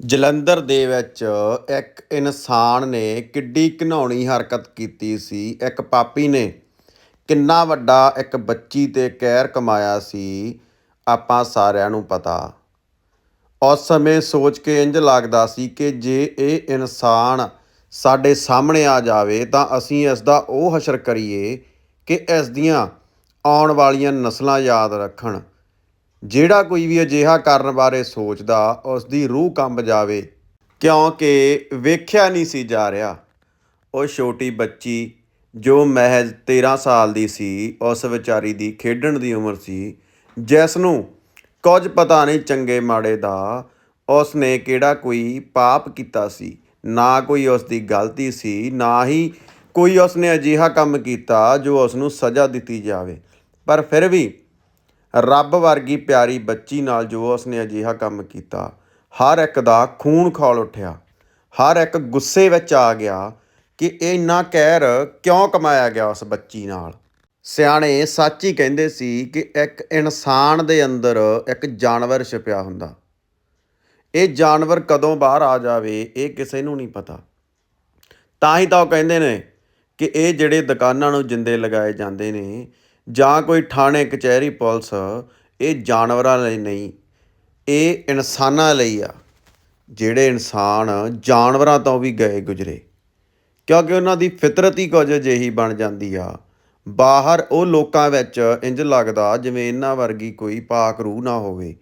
ਜਲੰਧਰ ਦੇ ਵਿੱਚ ਇੱਕ ਇਨਸਾਨ ਨੇ ਕਿੱਡੀ ਘਿਨਾਉਣੀ ਹਰਕਤ ਕੀਤੀ ਸੀ। ਇੱਕ ਪਾਪੀ ਨੇ ਕਿੰਨਾ ਵੱਡਾ ਇੱਕ ਬੱਚੀ ਤੇ ਕਹਿਰ ਕਮਾਇਆ ਸੀ, ਆਪਾਂ ਸਾਰਿਆਂ ਨੂੰ ਪਤਾ। ਉਸ ਸਮੇਂ ਸੋਚ ਕੇ ਇੰਜ ਲੱਗਦਾ ਸੀ ਕਿ ਜੇ ਇਹ ਇਨਸਾਨ ਸਾਡੇ ਸਾਹਮਣੇ ਆ ਜਾਵੇ ਤਾਂ ਅਸੀਂ ਇਸ ਦਾ ਉਹ ਹਸ਼ਰ ਕਰੀਏ ਕਿ ਇਸ ਦੀਆਂ ਆਉਣ ਵਾਲੀਆਂ ਨਸਲਾਂ ਯਾਦ ਰੱਖਣ। ਜਿਹੜਾ ਕੋਈ ਵੀ ਅਜਿਹਾ ਕਰਨ ਬਾਰੇ ਸੋਚਦਾ ਉਸ ਦੀ ਰੂਹ ਕੰਬ ਜਾਵੇ। ਕਿਉਂਕਿ ਵੇਖਿਆ ਨਹੀਂ ਸੀ ਜਾ ਰਿਹਾ। ਉਹ ਛੋਟੀ ਬੱਚੀ, ਜੋ ਮਹਿਜ਼ 13 ਸਾਲ ਦੀ ਸੀ, ਉਸ ਵਿਚਾਰੀ ਦੀ ਖੇਡਣ ਦੀ ਉਮਰ ਸੀ, ਜਿਸ ਨੂੰ ਕੁਝ ਪਤਾ ਨਹੀਂ ਚੰਗੇ ਮਾੜੇ ਦਾ ਉਸ ਨੇ ਕਿਹੜਾ ਕੋਈ ਪਾਪ ਕੀਤਾ ਸੀ। ਨਾ ਕੋਈ ਉਸ ਦੀ ਗਲਤੀ ਸੀ, ਨਾ ਹੀ ਕੋਈ ਉਸ ਨੇ ਅਜਿਹਾ ਕੰਮ ਕੀਤਾ, ਜੋ ਉਸ ਨੂੰ ਸਜ਼ਾ ਦਿੱਤੀ ਜਾਵੇ। ਪਰ ਫਿਰ ਵੀ ਰੱਬ ਵਰਗੀ ਪਿਆਰੀ ਬੱਚੀ ਨਾਲ ਜੋ ਉਸਨੇ ਅਜਿਹਾ ਕੰਮ ਕੀਤਾ, ਹਰ ਇੱਕ ਦਾ ਖੂਨ ਖੌਲ ਉੱਠਿਆ। ਹਰ ਇੱਕ ਗੁੱਸੇ ਵਿੱਚ ਆ ਗਿਆ ਕਿ ਇਹ ਇੰਨਾ ਕਹਿਰ ਕਿਉਂ ਕਮਾਇਆ ਗਿਆ ਉਸ ਬੱਚੀ ਨਾਲ? ਸਿਆਣੇ ਸੱਚ ਹੀ ਕਹਿੰਦੇ ਸੀ ਕਿ ਇੱਕ ਇਨਸਾਨ ਦੇ ਅੰਦਰ ਇੱਕ ਜਾਨਵਰ ਛਿਪਿਆ ਹੁੰਦਾ। ਇਹ ਜਾਨਵਰ ਕਦੋਂ ਬਾਹਰ ਆ ਜਾਵੇ, ਇਹ ਕਿਸੇ ਨੂੰ ਨਹੀਂ ਪਤਾ। ਤਾਂ ਹੀ ਤਾਂ ਉਹ ਕਹਿੰਦੇ ਨੇ ਕਿ ਇਹ ਜਿਹੜੇ ਦੁਕਾਨਾਂ ਨੂੰ ਜਿੰਦੇ ਲਗਾਏ ਜਾਂਦੇ ਨੇ ਜਾਂ ਕੋਈ ਥਾਣੇ, ਕਚਹਿਰੀ, ਪੁਲਿਸ, ਇਹ ਜਾਨਵਰਾਂ ਲਈ ਨਹੀਂ, ਇਹ ਇਨਸਾਨਾਂ ਲਈ ਆ। ਜਿਹੜੇ ਇਨਸਾਨ ਜਾਨਵਰਾਂ ਤੋਂ ਵੀ ਗਏ ਗੁਜਰੇ, ਕਿਉਂਕਿ ਉਹਨਾਂ ਦੀ ਫਿਤਰਤ ਹੀ ਕੁਝ ਅਜਿਹੀ ਬਣ ਜਾਂਦੀ ਆ। ਬਾਹਰ ਉਹ ਲੋਕਾਂ ਵਿੱਚ ਇੰਜ ਲੱਗਦਾ ਜਿਵੇਂ ਇਹਨਾਂ ਵਰਗੀ ਕੋਈ ਪਾਕ ਰੂਹ ਨਾ ਹੋਵੇ।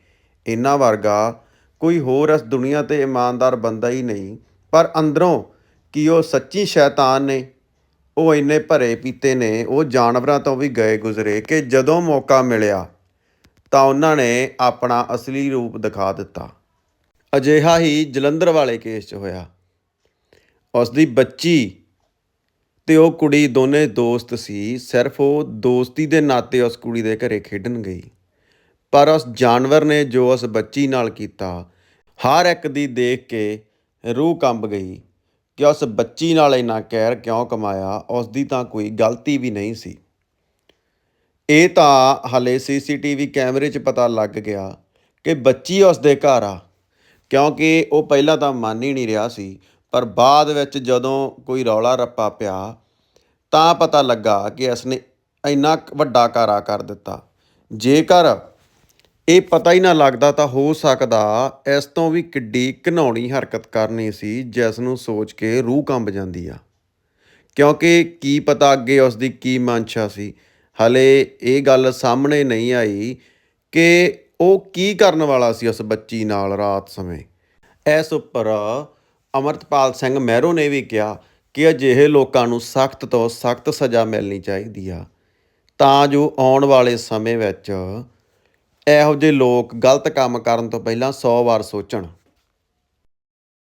ਇਹਨਾਂ ਵਰਗਾ ਕੋਈ ਹੋਰ ਇਸ ਦੁਨੀਆ ਤੇ ਇਮਾਨਦਾਰ ਬੰਦਾ ਹੀ ਨਹੀਂ, ਪਰ ਅੰਦਰੋਂ ਕੀ ਉਹ ਸੱਚੀ ਸ਼ੈਤਾਨ ਨੇ? ਉਹ ਇੰਨੇ ਭਰੇ ਪੀਤੇ ਨੇ, ਉਹ ਜਾਨਵਰਾਂ ਤੋਂ ਵੀ ਗਏ ਗੁਜ਼ਰੇ ਕਿ ਜਦੋਂ ਮੌਕਾ ਮਿਲਿਆ ਤਾਂ ਉਹਨਾਂ ਨੇ ਆਪਣਾ ਅਸਲੀ ਰੂਪ ਦਿਖਾ ਦਿੱਤਾ। ਅਜਿਹਾ ਹੀ ਜਲੰਧਰ ਵਾਲੇ ਕੇਸ 'ਚ ਹੋਇਆ। ਉਸ ਦੀ ਬੱਚੀ ਤੇ ਉਹ ਕੁੜੀ ਦੋਨੇ ਦੋਸਤ ਸੀ, ਸਿਰਫ ਉਹ ਦੋਸਤੀ ਦੇ ਨਾਤੇ ਉਸ ਕੁੜੀ ਦੇ ਘਰੇ ਖੇਡਣ ਗਈ। ਪਰ ਉਸ ਜਾਨਵਰ ਨੇ ਜੋ ਉਸ ਬੱਚੀ ਨਾਲ ਕੀਤਾ, ਹਰ ਇੱਕ ਦੀ ਦੇਖ ਕੇ ਰੂਹ ਕੰਬ ਗਈ। ਕਿ ਉਸ ਬੱਚੀ ਨਾਲ ਇੰਨਾ ਕਹਿਰ ਕਿਉਂ ਕਮਾਇਆ ਉਸ ਦੀ ਤਾਂ ਕੋਈ ਗਲਤੀ ਵੀ ਨਹੀਂ ਸੀ। ਇਹ ਤਾਂ ਹਲੇ ਸੀਸੀਟੀਵੀ ਕੈਮਰੇ 'ਚ ਪਤਾ ਲੱਗ ਗਿਆ ਕਿ ਬੱਚੀ ਉਸ ਦੇ ਘਰ ਆ, ਕਿਉਂਕਿ ਉਹ ਪਹਿਲਾਂ ਤਾਂ ਮੰਨ ਹੀ ਨਹੀਂ ਰਿਹਾ ਸੀ, ਪਰ ਬਾਅਦ ਵਿੱਚ ਜਦੋਂ ਕੋਈ ਰੌਲਾ ਰੱਪਾ ਪਿਆ, ਤਾਂ ਪਤਾ ਲੱਗਾ ਕਿ ਇਸਨੇ ਇੰਨਾ ਵੱਡਾ ਕਾਰਾ ਕਰ ਦਿੱਤਾ। ਜੇਕਰ ਇਹ ਪਤਾ ਹੀ ਨਾ ਲੱਗਦਾ ਤਾਂ ਹੋ ਸਕਦਾ ਇਸ ਤੋਂ ਵੀ ਕਿੱਡੀ ਘਿਨਾਉਣੀ ਹਰਕਤ ਕਰਨੀ ਸੀ, ਜਿਸ ਨੂੰ ਸੋਚ ਕੇ ਰੂਹ ਕੰਬ ਜਾਂਦੀ ਆ। ਕਿਉਂਕਿ ਕੀ ਪਤਾ ਅੱਗੇ ਉਸ ਦੀ ਕੀ ਮਨਸ਼ਾ ਸੀ। ਹਲੇ ਇਹ ਗੱਲ ਸਾਹਮਣੇ ਨਹੀਂ ਆਈ ਕਿ ਉਹ ਕੀ ਕਰਨ ਵਾਲਾ ਸੀ ਉਸ ਬੱਚੀ ਨਾਲ ਰਾਤ ਸਮੇਂ। ਇਸ ਉੱਪਰ ਅਮਰਤਪਾਲ ਸਿੰਘ ਮਹਿਰੋ ਨੇ ਵੀ ਕਿਹਾ ਕਿ ਅਜਿਹੇ ਲੋਕਾਂ ਨੂੰ ਸਖਤ ਤੋਂ ਸਖਤ ਸਜ਼ਾ ਮਿਲਣੀ ਚਾਹੀਦੀ ਆ। ਤਾਂ ਜੋ ਆਉਣ ਵਾਲੇ ਸਮੇਂ ਵਿੱਚ ਇਹੋ ਜਿਹੇ ਲੋਕ ਗਲਤ ਕੰਮ ਕਰਨ ਤੋਂ ਪਹਿਲਾਂ 100 ਵਾਰ ਸੋਚਣ।